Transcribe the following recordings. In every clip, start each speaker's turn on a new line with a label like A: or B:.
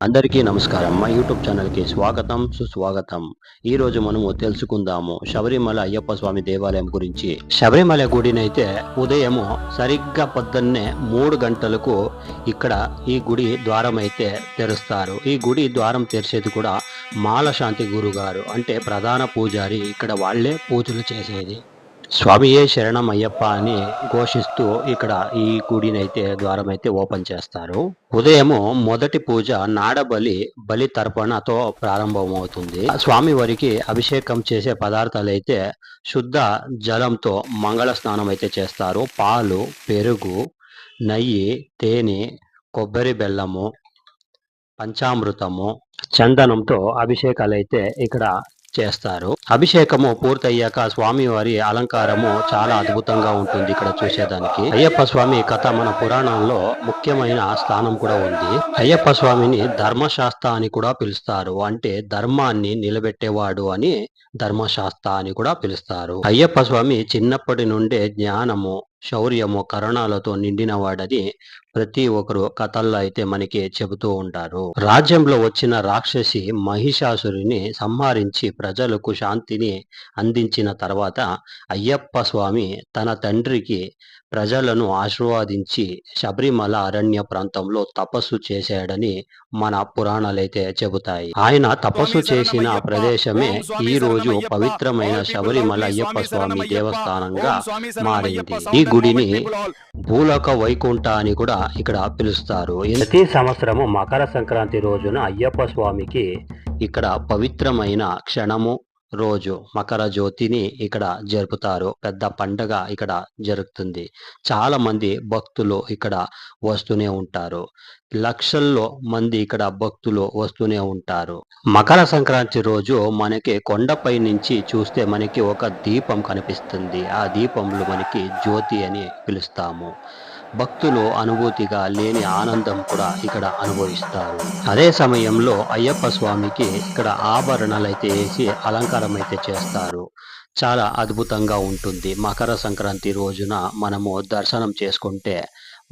A: అందరికీ నమస్కారం. మా యూట్యూబ్ ఛానల్కి స్వాగతం సుస్వాగతం. ఈ రోజు మనము తెలుసుకుందాము శబరిమల అయ్యప్ప స్వామి దేవాలయం గురించి. శబరిమల గుడినైతే ఉదయము సరిగ్గా పొద్దున్నే మూడు గంటలకు ఇక్కడ ఈ గుడి ద్వారం అయితే తెరుస్తారు. ఈ గుడి ద్వారం తెరిచేది కూడా మాలశాంతి గురుగారు అంటే ప్రధాన పూజారి. ఇక్కడ వాళ్ళే పూజలు చేసేది. స్వామియే శరణం అయ్యప్ప అని ఘోషిస్తూ ఇక్కడ ఈ గుడినైతే ద్వారం అయితే ఓపెన్ చేస్తారు. ఉదయము మొదటి పూజ నాడబలి బలి తర్పణతో ప్రారంభమవుతుంది. స్వామి వారికి అభిషేకం చేసే పదార్థాలు అయితే శుద్ధ జలంతో మంగళ స్నానం అయితే చేస్తారు. పాలు పెరుగు నెయ్యి తేనె కొబ్బరి బెల్లము పంచామృతము చందనంతో అభిషేకాలు అయితే ఇక్కడ చేస్తారు. అభిషేకము పూర్తయ్యాక స్వామివారి అలంకారము చాలా అద్భుతంగా ఉంటుంది ఇక్కడ చూసేదానికి. అయ్యప్ప స్వామి కథ మన పురాణంలో ముఖ్యమైన స్థానం కూడా ఉంది. అయ్యప్ప స్వామిని ధర్మశాస్త్ర అని కూడా పిలుస్తారు. అంటే ధర్మాన్ని నిలబెట్టేవాడు అని ధర్మశాస్త్ర అని కూడా పిలుస్తారు. అయ్యప్ప స్వామి చిన్నప్పటి నుండే జ్ఞానము శౌర్యము కరణాలతో నిండిన వాడని ప్రతి ఒక్కరు కథల్లో అయితే మనకి చెబుతూ ఉంటారు. రాజ్యంలో వచ్చిన రాక్షసి మహిషాసురిని సంహరించి ప్రజలకు శాంతిని అందించిన తర్వాత అయ్యప్ప స్వామి తన తండ్రికి ప్రజలను ఆశీర్వాదించి శబరిమల అరణ్య ప్రాంతంలో తపస్సు చేశాడని మన పురాణాలైతే చెబుతాయి. ఆయన తపస్సు చేసిన ప్రదేశమే ఈ రోజు పవిత్రమైన శబరిమల అయ్యప్ప స్వామి దేవస్థానంగా మారింది. ఈ గుడిని భూలోక వైకుంఠ అని కూడా ఇక్కడ పిలుస్తారు. ప్రతి సంవత్సరము మకర సంక్రాంతి రోజున అయ్యప్ప స్వామికి ఇక్కడ పవిత్రమైన క్షణము రోజు మకర జ్యోతిని ఇక్కడ జరుపుతారు. పెద్ద పండగ ఇక్కడ జరుగుతుంది. చాలా మంది భక్తులు ఇక్కడ వస్తూనే ఉంటారు. లక్షల్లో మంది ఇక్కడ భక్తులు వస్తూనే ఉంటారు. మకర సంక్రాంతి రోజు మనకి కొండపై నుంచి చూస్తే మనకి ఒక దీపం కనిపిస్తుంది. ఆ దీపంలో మనకి జ్యోతి అని పిలుస్తాము. భక్తులు అనుభూతిగా లేని ఆనందం కూడా ఇక్కడ అనుభవిస్తారు. అదే సమయంలో అయ్యప్ప స్వామికి ఇక్కడ ఆభరణాలు అయితే వేసి అలంకారం అయితే చేస్తారు. చాలా అద్భుతంగా ఉంటుంది. మకర సంక్రాంతి రోజున మనము దర్శనం చేసుకుంటే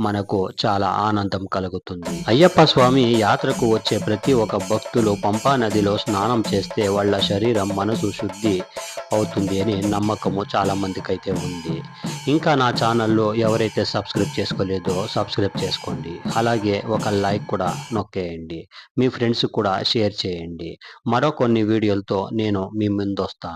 A: మనకు చాలా ఆనందం కలుగుతుంది. అయ్యప్ప స్వామి యాత్రకు వచ్చే ప్రతి ఒక్క భక్తులు పంపా నదిలో స్నానం చేస్తే వాళ్ళ శరీరం మనసు శుద్ధి అవుతుంది అని నమ్మకము చాలా మందికి అయితే ఉంది. ఇంకా నా ఛానల్లో ఎవరైతే సబ్స్క్రైబ్ చేసుకోలేదో సబ్స్క్రైబ్ చేసుకోండి. అలాగే ఒక లైక్ కూడా నొక్కేయండి. మీ ఫ్రెండ్స్ కూడా షేర్ చేయండి. మరో కొన్ని వీడియోలతో నేను మీ ముందు వస్తాను